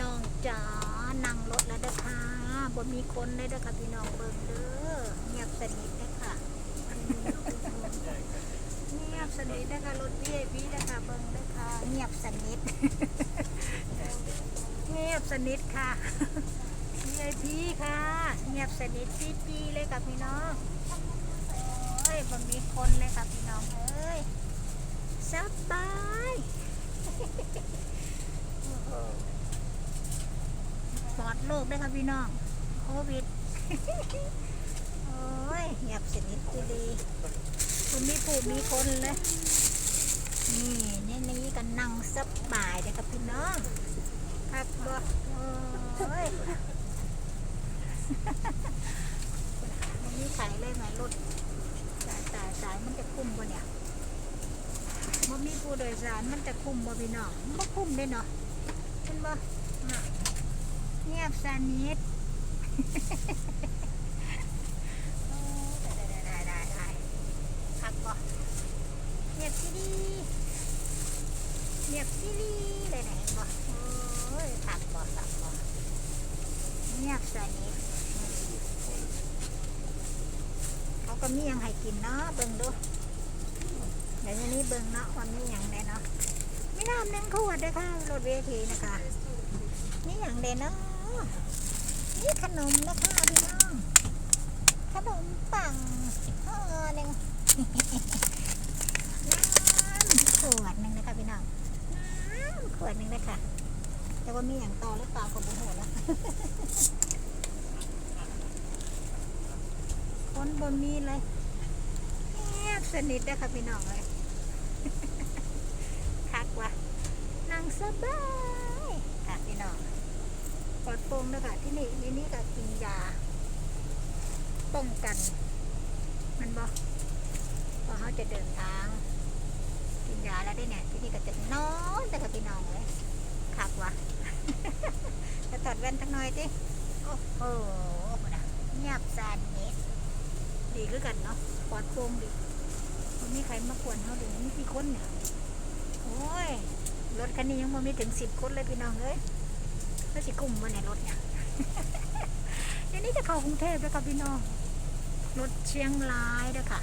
น้องจ๋านั่งรถแล้วเด้อค่ะบ่มีคนเลยเด้อค่ะพี่น้องเบิ่งเด้อเงียบสนิทเด้ค่ะเงียบสนิทเด้ค่ะรถ VIP เด้ค่ะเบิ่งเด้ค่ะเงียบสนิทเงียบสนิทค่ะ VIP ค่ะ เงียบสนิทจีจีเลยค่ะพี่น้องโอ้ยบ่มีคนเลยค่ะพี่น้องเอ้ยสบาย ปลอดโร คได้ค่ะพี่น้องโควิดโอ้ยเงียบสนิทดีคุณมีผู้มีคนเลยนี่นี่นี่กันนั่งสบายเลยครับพี่น้องพักบ่โอ้ยมันมีไข่เลยไหมรถสายสายสายมันจะคุ้มบ่เนี่ยมันมีผู้โดยสารมันจะคุ้มบ่พี่น้องมันคุ้มเลยเนาะเห็นบ่ บสนิทได้ได้ได้ได้ได้พักบ่อเงียบสิดีเงียบสิดีเลยไหนบ่โอ้ยพักบ่อพักบ่อเงียบสนิทเขาก็มีหยังให้กินเนาะเบิ่งดูเดี๋ยวนี้เบิ่งเนาะวันนี้หยังแน่เนาะมีน้ำหนึ่งขวดด้วยค่ะรถเวทีนะคะนี่อย่างเด่นเนาะ นี่ขนมนะคะพี่น้องขนมปังห่อหนึ่งน้ำขวดหนึ่งนะคะพี่น้องน้ำขวดหนึ่งนะคะแต่ว่ามีอย่างต่อหรือเปล่าผมไม่รู้แล้วคนบนมีเลยเงียบสนิทเด้อค่ะพี่น้องเลยคักว่ะนั่งสบายค่ะพี่น้อง ปลอดโปร่งเด้อค่ะที่นี่ที่นี่ก็กินยา ป้องกัน มันบอกพอเขาจะเดินทาง กินยาแล้วได้เนี่ย ที่นี่ก็จะนอนแต่กับพี่น้องเลยคักวะจะถอดแว่นทั้งหน่อยดิโอ้โหนะเงียบสนิทดีคือกันเนาะปลอดโปร่งดีมันมีใครมาควรเขาดูมีกี่คนเนี่ยโอ้ยรถคันนี้ยังไม่มีถึงสิบคนเลยพี่น้องเอ้ย ก็สิกุ้มมาในรถเนี่ยเดี๋ยวนี้จะเข้ากรุงเทพแล้วค่ะพี่น้องรถเชียงรายเด้อค่ะ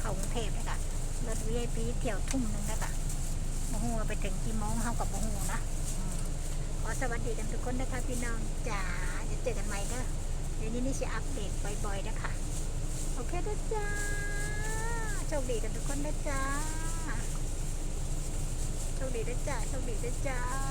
เข้ากรุงเทพเลยค่ะรถ VIP เที่ยวทุ่มหนึงเด้อค่ะโมโหว่าไปถึงกี่โมงเขากับโมโหนะอืมขอสวัสดีกันทุกคนนะคะพี่น้องจ๋าจะเจอกันใหม่เด้อเดี๋ยวนี้นี่จะอัปเดตบ่อยๆนะคะโอเคนะจ้าโชคดีกันทุกคนนะจ้าโชคดีนะจ้าโชคดีนะจ้า